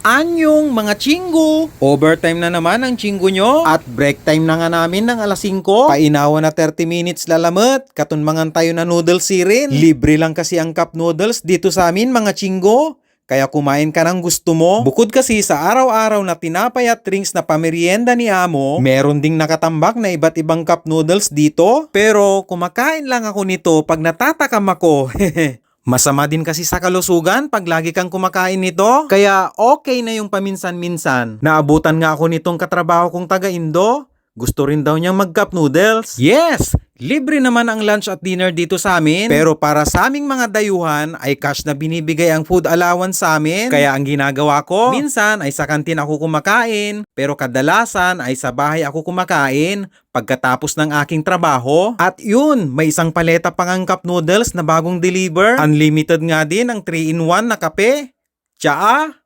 Anyong mga chinggo! Overtime na naman ang chinggo nyo at break time na nga namin ng alas 5. Painawa na 30 minutes lalamat, katunmangan tayo na noodles sirin. Libre lang kasi ang cup noodles dito sa amin mga chinggo. Kaya kumain ka ng gusto mo. Bukod kasi sa araw-araw na tinapay at drinks na pamerienda ni Amo, meron ding nakatambak na iba't ibang cup noodles dito. Pero kumakain lang ako nito pag natatakam ako. Masama din kasi sa kalusugan pag lagi kang kumakain nito. Kaya okay na yung paminsan-minsan. Naabutan nga ako nitong katrabaho kong taga-Indo. Gusto rin daw niyang mag-cup noodles. Yes! Libre naman ang lunch at dinner dito sa amin. Pero para sa aming mga dayuhan ay cash na binibigay ang food allowance sa amin. Kaya ang ginagawa ko, minsan ay sa kantin ako kumakain. Pero kadalasan ay sa bahay ako kumakain pagkatapos ng aking trabaho. At yun, may isang paleta pang ang cup noodles na bagong deliver. Unlimited nga din ang 3-in-1 na kape, tsaa,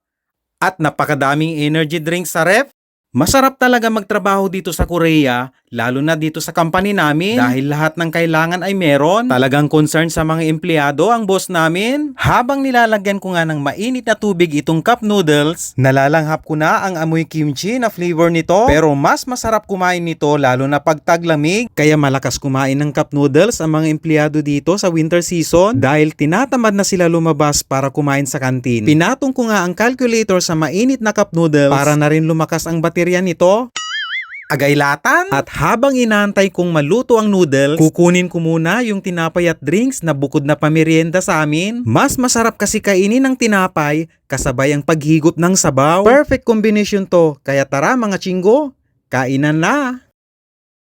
at napakadaming energy drinks sa ref. Masarap talaga magtrabaho dito sa Korea, lalo na dito sa company namin dahil lahat ng kailangan ay meron. Talagang concern sa mga empleyado ang boss namin. Habang nilalagyan ko nga ng mainit na tubig itong cup noodles, nalalanghap ko na ang amoy kimchi na flavor nito. Pero mas masarap kumain nito lalo na pag taglamig. Kaya malakas kumain ng cup noodles ang mga empleyado dito sa winter season dahil tinatamad na sila lumabas para kumain sa kantin. Pinatong ko nga ang calculator sa mainit na cup noodles para na rin lumakas ang baterya nito. Agaylatan? At habang inaantay kong maluto ang noodles, kukunin ko muna yung tinapay at drinks na bukod na pamerienda sa amin. Mas masarap kasi kainin ng tinapay kasabay ang paghigop ng sabaw. Perfect combination to, kaya tara mga chinggo, kainan na!